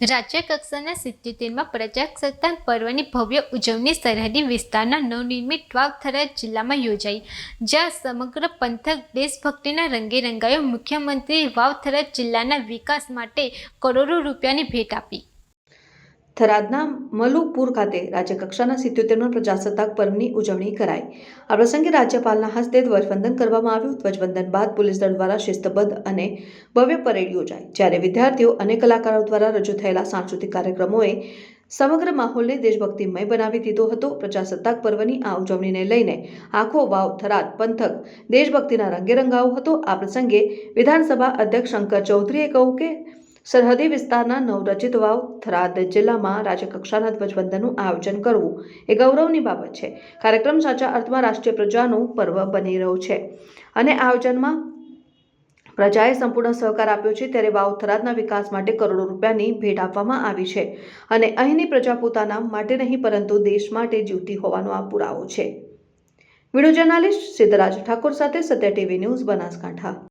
રાજ્ય કક્ષાના સિત્યોતેરમાં પ્રજાસત્તાક પર્વની ભવ્ય ઉજવણી સરહદી વિસ્તારના નવનિર્મિત વાવથરા જિલ્લામાં યોજાઈ, જ્યાં સમગ્ર પંથક દેશભક્તિના રંગે રંગાયો મુખ્યમંત્રી વાવથરા જિલ્લાના વિકાસ માટે કરોડો રૂપિયાની ભેટ આપી. થરાદના મલુપુર ખાતે રાજ્યકક્ષાના સિત્યોતેરમાં પ્રજાસત્તાક પર્વની ઉજવણી કરાઈ. આ પ્રસંગે રાજ્યપાલના હસ્તે ધ્વજવંદન કરવામાં આવ્યું. ધ્વજવંદન બાદ પોલીસ દળ દ્વારા શિસ્તબદ્ધ અને ભવ્ય પરેડ યોજાઈ, જ્યારે વિદ્યાર્થીઓ અને કલાકારો દ્વારા રજૂ થયેલા સાંસ્કૃતિક કાર્યક્રમોએ સમગ્ર માહોલને દેશભક્તિમય બનાવી દીધો હતો. પ્રજાસત્તાક પર્વની આ ઉજવણીને લઈને આખો વાવ, થરાદ, પંથક દેશભક્તિના રંગે રંગાયો હતો. આ પ્રસંગે વિધાનસભા અધ્યક્ષ શંકર ચૌધરીએ કહ્યું કે સરહદી વિસ્તારના નવરચિત વાવ થરાદ જિલ્લામાં રાજ્યકક્ષાના ધ્વજવંદનનું આયોજન કરવું એ ગૌરવની બાબત છે. કાર્યક્રમ સાચા અર્થમાં રાષ્ટ્રીય પ્રજાનો પર્વ બની રહ્યો છે. અને આયોજનમાં પ્રજાએ સંપૂર્ણ સહકાર આપ્યો છે ત્યારે વાવ થરાદના વિકાસ માટે કરોડો રૂપિયાની ભેટ આપવામાં આવી છે. અને અહીંની પ્રજા પોતાના માટે નહીં, પરંતુ દેશ માટે જીવતી હોવાનો આ પુરાવો છે. વીડિયો જર્નાલિસ્ટ સિદ્ધરાજ ઠાકોર સાથે સત્ય ટીવી ન્યૂઝ બનાસકાંઠા.